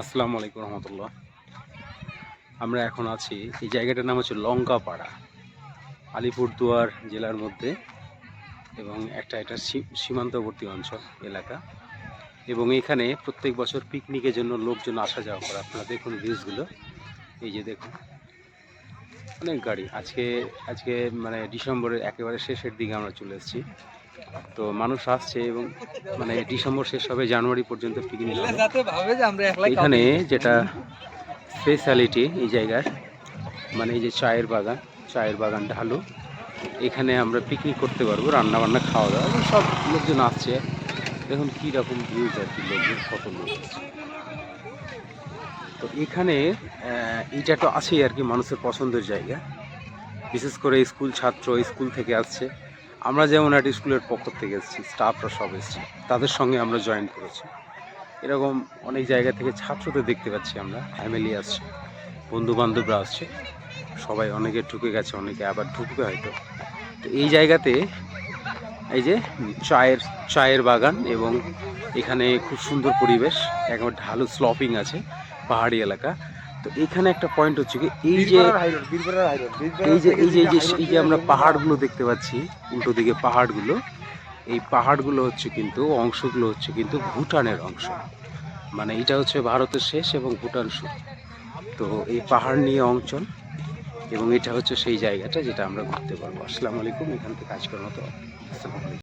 আসসালামু আলাইকুম রহমতুল্লাহ। আমরা এখন আছি, এই জায়গাটার নাম হচ্ছে লঙ্কাপাড়া, আলিপুরদুয়ার জেলার মধ্যে এবং একটা এটা সীমান্তবর্তী অঞ্চল, এলাকা। এবং এখানে প্রত্যেক বছর পিকনিকের জন্য লোকজন আসা যাওয়া করে। আপনারা দেখুন ভিউজগুলো। এই যে দেখুন। অনেক গাড়ি। আজকে আজকে মানে ডিসেম্বরের একেবারে শেষের দিকে আমরা চলে এসেছি। তো মানুষ আসছে এবং মানে ডিসেম্বর শেষ হবে জানুয়ারি পর্যন্ত পিকনিক এখানে যেটা স্পেশালিটি এই জায়গার মানে এই যে চায়ের বাগান চায়ের বাগান ঢালু এখানে আমরা পিকনিক করতে পারব রান্না বান্না খাওয়া দাওয়া এবং সব লোকজন আসছে। দেখুন কী রকম ভিউজ আর কি লোকজন কত লোক তো এখানে এইটা তো আছেই আর কি মানুষের পছন্দের জায়গা। বিশেষ করে স্কুল ছাত্র স্কুল থেকে আসছে। আমরা যেমন একটা স্কুলের পক্ষ থেকে এসেছি স্টাফরা সব এসেছি, তাদের সঙ্গে আমরা জয়েন করেছি। এরকম অনেক জায়গা থেকে ছাত্রদের দেখতে পাচ্ছি আমরা ফ্যামিলি আসছে বন্ধু বান্ধবরা আসছে, সবাই অনেকে ঢুকে গেছে, অনেকে আবার ঢুকবে হয়তো। তো এই জায়গাতে এই যে চায়ের চায়ের বাগান এবং এখানে খুব সুন্দর পরিবেশ, একবার ঢালু স্লপিং আছে, পাহাড়ি এলাকা। তো এখানে একটা পয়েন্ট হচ্ছে কি এই যে এই যে এই যে এই যে এই যে আমরা পাহাড়গুলো দেখতে পাচ্ছি উল্টো দিকে পাহাড়গুলো এই পাহাড়গুলো হচ্ছে কিন্তু অংশগুলো হচ্ছে কিন্তু ভুটানের অংশ। মানে এটা হচ্ছে ভারতের শেষ এবং ভুটান শুরু। তো এই পাহাড় নিয়ে অঞ্চল এবং এটা হচ্ছে সেই জায়গাটা যেটা আমরা ঘুরতে পারব। আসসালামু আলাইকুম এখান থেকে কাজ করার মতো। আসসালামু আলাইকুম।